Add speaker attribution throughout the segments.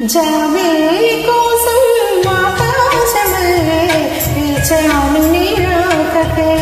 Speaker 1: జాబిల్లి కోసం ఆకాశమల్లే వేచాను నీరాకకై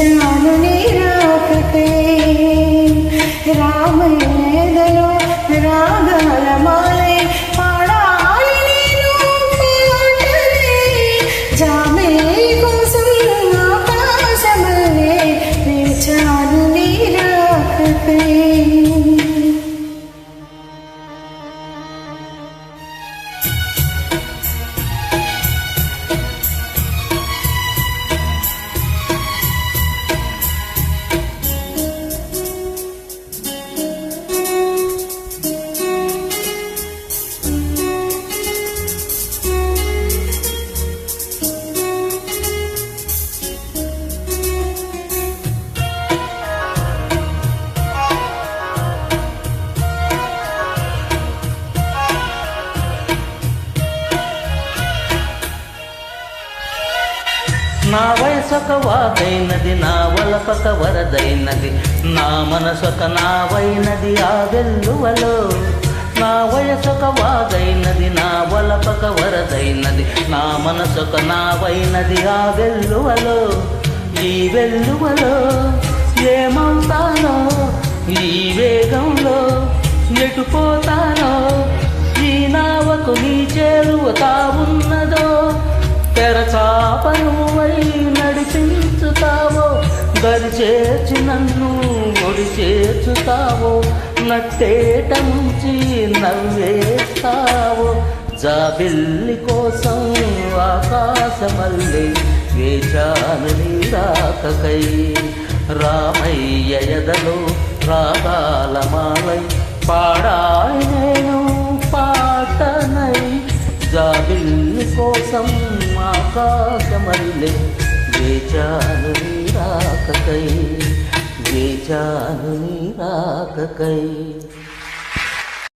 Speaker 1: వేచాను నీ రామయ్యదలో రాగాల మాలై నా
Speaker 2: వయసొక వాకైనది నా వలపక వరదైనది నా మనసొక నావైనది ఆ వెల్లువలో. నా వయసొక వాదైనది నా వలపక వరదైనది నా మనసొక నావైనది ఆ వెల్లువలో. ఈ వెల్లువలో ఏమవుతానో ఈ వేగంలో ఎటుపోతానో ఈ నావకు నీ చేరువతా ఉన్నదో తెరచాపను చేస్తావో? దరిచేర్చి దరి నన్ను ఒడి చేర్చుతావో? నట్టేట ముంచి నవ్వేస్తావో? జాబిల్లి కోసం ఆకాశమల్లి వేచాను నీ రాకకై రామయ్య ఎదలో రాగాలమాలై పాడాయి నేను పాటనై. జాబిల్లి కోసం ఆకాశమల్లె వేచాను రాకకై వేచాను రాకకై